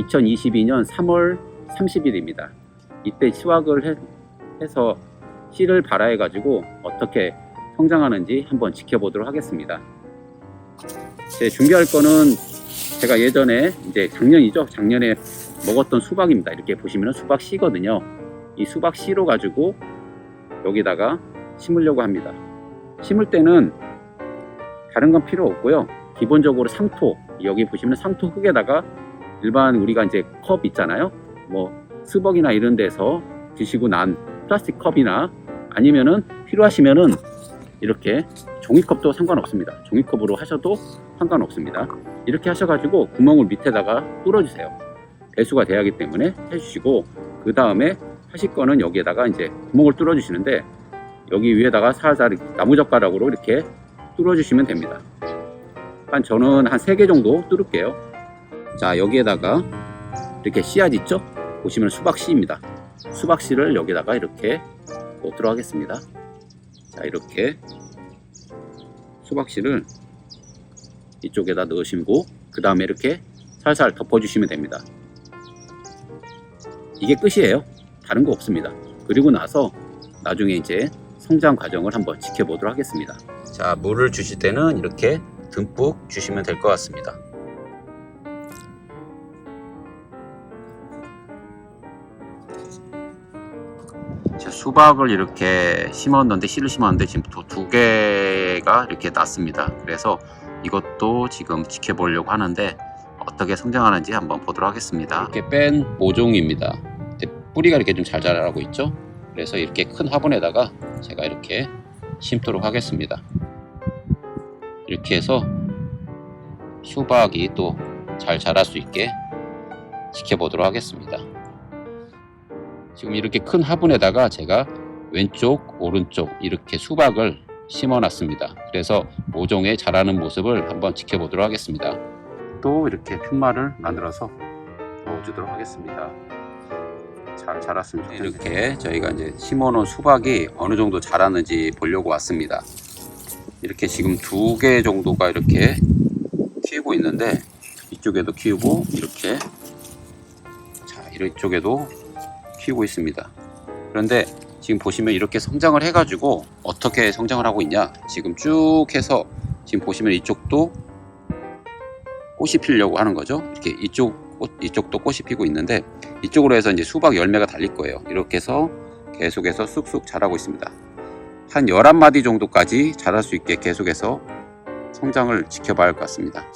2022년 3월 30일입니다. 이때 수확을 해, 해서 씨를 발화해 가지고 어떻게 성장하는지 한번 지켜보도록 하겠습니다. 네, 준비할 거는 제가 예전에 이제 작년이죠. 작년에 먹었던 수박입니다. 이렇게 보시면 수박 씨거든요. 이 수박 씨로 가지고 여기다가 심으려고 합니다. 심을 때는 다른 건 필요 없고요. 기본적으로 상토 여기 보시면 상토 흙에다가 일반 우리가 이제 컵 있잖아요. 뭐 스벅이나 이런 데서 드시고 난 플라스틱 컵이나 아니면은 필요하시면은 이렇게 종이컵도 상관없습니다. 종이컵으로 하셔도 상관없습니다. 이렇게 하셔가지고 구멍을 밑에다가 뚫어주세요. 배수가 돼야 하기 때문에 해주시고 그 다음에 하실 거는 여기에다가 이제 구멍을 뚫어주시는데 여기 위에다가 살살 나무젓가락으로 이렇게 뚫어주시면 됩니다. 한 저는 한 3개 정도 뚫을게요. 자 여기에다가 이렇게 씨앗 있죠? 보시면 수박 씨입니다. 수박 씨를 여기다가 이렇게 놓도록 하겠습니다. 자 이렇게 수박 씨를 이쪽에다 넣으시고 그 다음에 이렇게 살살 덮어주시면 됩니다. 이게 끝이에요. 다른 거 없습니다. 그리고 나서 나중에 이제 성장 과정을 한번 지켜보도록 하겠습니다. 자, 물을 주실 때는 이렇게 듬뿍 주시면 될 것 같습니다. 자, 수박을 이렇게 심었는데 씨를 심었는데 지금 두, 두 개가 이렇게 났습니다. 그래서 이것도 지금 지켜보려고 하는데 어떻게 성장하는지 한번 보도록 하겠습니다. 이렇게 뺀 모종입니다. 뿌리가 이렇게 좀 잘 자라고 있죠. 그래서 이렇게 큰 화분에다가 제가 이렇게 심도록 하겠습니다. 이렇게 해서 수박이 또 잘 자랄 수 있게 지켜보도록 하겠습니다. 지금 이렇게 큰 화분에다가 제가 왼쪽, 오른쪽 이렇게 수박을 심어 놨습니다. 그래서 모종에 자라는 모습을 한번 지켜보도록 하겠습니다. 또 이렇게 푯말을 만들어서 넣어주도록 하겠습니다. 잘 좋겠네요. 이렇게 저희가 이제 심어놓은 수박이 어느 정도 자랐는지 보려고 왔습니다. 이렇게 지금 두 개 정도가 이렇게 키우고 있는데 이쪽에도 키우고 이렇게 자 이쪽에도 키우고 있습니다. 그런데 지금 보시면 이렇게 성장을 해가지고 어떻게 성장을 하고 있냐 지금 쭉 해서 지금 보시면 이쪽도 꽃이 피려고 하는 거죠. 이렇게 이쪽 꽃, 이쪽도 꽃이 피고 있는데 이쪽으로 해서 이제 수박 열매가 달릴 거예요. 이렇게 해서 계속해서 쑥쑥 자라고 있습니다. 한 11마디 정도까지 자랄 수 있게 계속해서 성장을 지켜봐야 할 것 같습니다.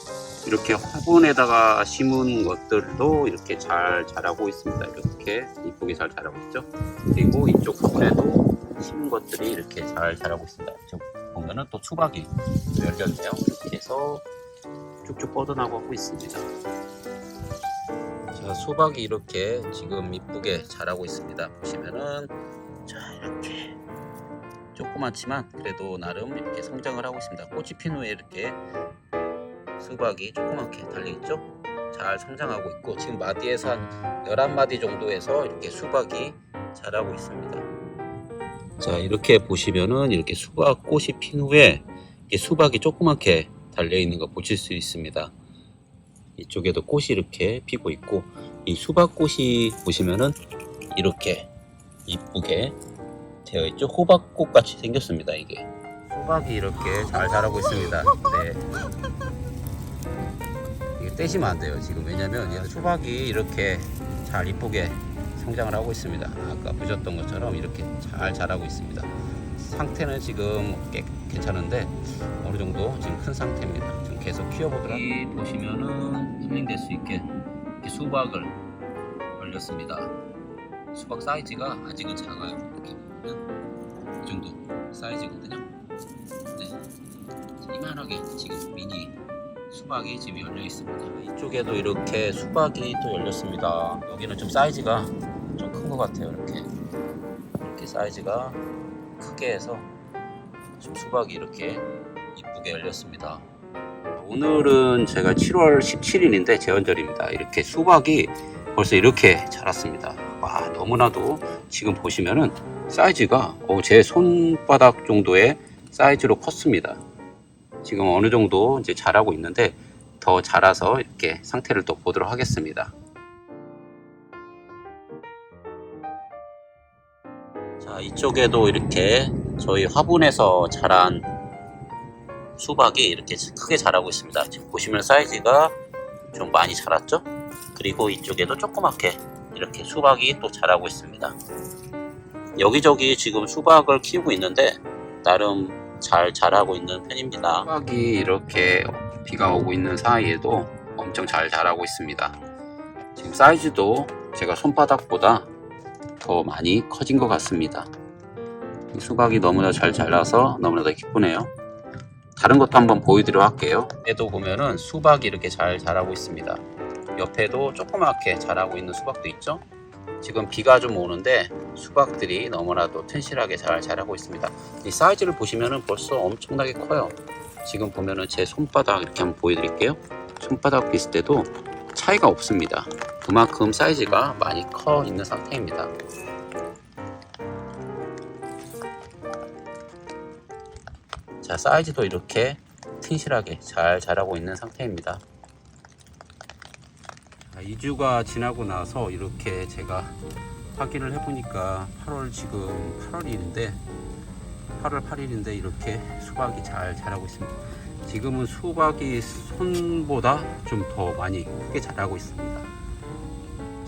이렇게 화분에다가 심은 것들도 이렇게 잘 자라고 있습니다. 이렇게 이쁘게 잘 자라고 있죠. 그리고 이쪽 화분에도 심은 것들이 이렇게 잘 자라고 있습니다. 보면은 또 수박이 열렸네요. 이렇게 해서 쭉쭉 뻗어나가고 있습니다. 자, 수박이 이렇게 지금 이쁘게 자라고 있습니다. 보시면은 자 이렇게 조그맣지만 그래도 나름 이렇게 성장을 하고 있습니다. 꽃이 핀 후에 이렇게 수박이 조그맣게 달려있죠? 잘 성장하고 있고 지금 마디에서 한 11마디 정도에서 이렇게 수박이 자라고 있습니다. 자 이렇게 보시면은 이렇게 수박 꽃이 핀 후에 수박이 조그맣게 달려있는 거 보실 수 있습니다. 이쪽에도 꽃이 이렇게 피고 있고 이 수박꽃이 보시면은 이렇게 이쁘게 되어 있죠. 호박꽃 같이 생겼습니다. 이게 수박이 이렇게 잘 자라고 있습니다. 네. 떼시면 안 돼요. 지금 왜냐면 얘는 수박이 이렇게 잘 이쁘게 성장을 하고 있습니다. 아까 보셨던 것처럼 이렇게 잘 자라고 있습니다. 상태는 지금 꽤 괜찮은데 어느 정도 지금 큰 상태입니다. 지금 계속 키워보도록 이 보시면은 힐링될 수 있게 수박을 올렸습니다. 수박 사이즈가 아직은 작아요. 이렇게 보면 이 정도 사이즈거든요. 네. 이만하게 지금 미니 수박이 지금 열려 있습니다. 이쪽에도 이렇게 수박이 또 열렸습니다. 여기는 좀 사이즈가 좀 큰 것 같아요. 이렇게 이렇게 사이즈가 크게 해서 지금 수박이 이렇게 이쁘게 열렸습니다. 오늘은 제가 7월 17일인데 제헌절입니다. 이렇게 수박이 벌써 이렇게 자랐습니다. 와 너무나도 지금 보시면은 사이즈가 어, 제 손바닥 정도의 사이즈로 컸습니다. 지금 어느 정도 이제 자라고 있는데 더 자라서 이렇게 상태를 또 보도록 하겠습니다. 자, 이쪽에도 이렇게 저희 화분에서 자란 수박이 이렇게 크게 자라고 있습니다. 지금 보시면 사이즈가 좀 많이 자랐죠? 그리고 이쪽에도 조그맣게 이렇게 수박이 또 자라고 있습니다. 여기저기 지금 수박을 키우고 있는데 나름 잘 자라고 있는 편입니다. 수박이 이렇게 비가 오고 있는 사이에도 엄청 잘 자라고 있습니다. 지금 사이즈도 제가 손바닥보다 더 많이 커진 것 같습니다. 이 수박이 너무나 잘 자라서 너무나도 기쁘네요. 다른 것도 한번 보여드려 할게요. 얘도 보면은 수박이 이렇게 잘 자라고 있습니다. 옆에도 조그맣게 자라고 있는 수박도 있죠. 지금 비가 좀 오는데 수박들이 너무나도 튼실하게 잘 자라고 있습니다. 이 사이즈를 보시면은 벌써 엄청나게 커요. 지금 보면은 제 손바닥 이렇게 한번 보여드릴게요. 손바닥 비슷해도 차이가 없습니다. 그만큼 사이즈가 많이 커 있는 상태입니다. 자, 사이즈도 이렇게 튼실하게 잘 자라고 있는 상태입니다. 2주가 지나고 나서 이렇게 제가 확인을 해보니까 8월 지금 8월일인데 8월 8일인데 이렇게 수박이 잘 자라고 있습니다. 지금은 수박이 손보다 좀 더 많이 크게 자라고 있습니다.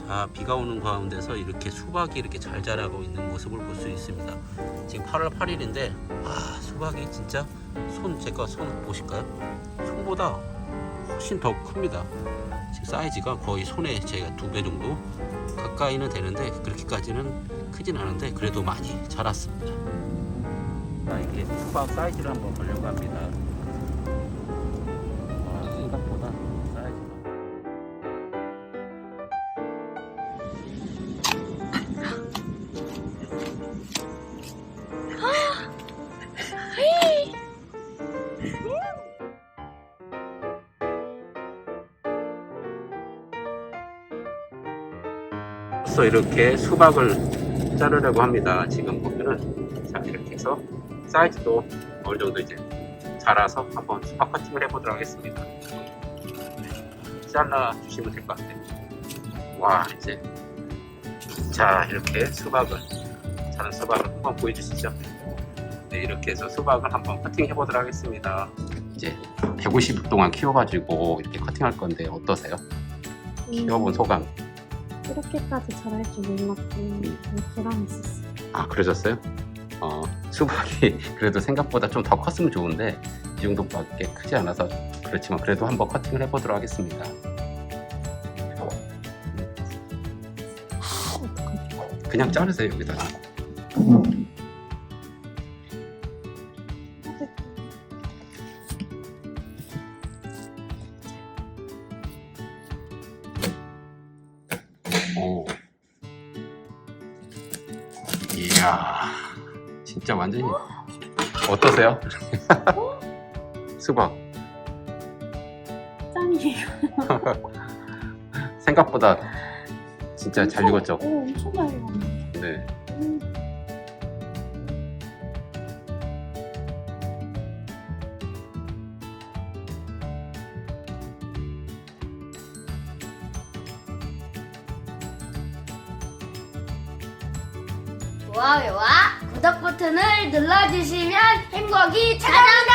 자, 비가 오는 가운데서 이렇게 수박이 이렇게 잘 자라고 있는 모습을 볼 수 있습니다. 지금 8월 8일인데 와, 수박이 진짜 손 제가 손 보실까요? 손보다 훨씬 더 큽니다. 사이즈가 거의 손에 제가 두 배 정도 가까이는 되는데 그렇게까지는 크진 않은데 그래도 많이 자랐습니다. 자, 이게 수박 사이즈를 한번 보려고 합니다. 벌써 이렇게 수박을 자르려고 합니다. 지금 보면은 자 이렇게 해서 사이즈도 어느 정도 이제 자라서 한번 수박 커팅을 해보도록 하겠습니다. 잘라 주시면 될 것 같아요. 와 이제 자 이렇게 수박을 자른 수박을 한번 보여주시죠. 네 이렇게 해서 수박을 한번 커팅 해 보도록 하겠습니다. 이제 150분 동안 키워가지고 이렇게 커팅할 건데 어떠세요? 키워본 소감? 이렇게까지 잘할 줄 몰랐고 좀 불안했었어요. 아 그러셨어요? 어 수박이 그래도 생각보다 좀 더 컸으면 좋은데 이 정도밖에 크지 않아서 그렇지만 그래도 한번 커팅을 해보도록 하겠습니다. 어떡하지? 그냥 자르세요 여기다. 오. 이야 진짜 완전히 어떠세요? 수박 짱이에요. 생각보다 진짜 잘 익었죠? 오, 엄청 잘 익었네. 네. 좋아요와 구독 버튼을 눌러주시면 행복이 찾아옵니다.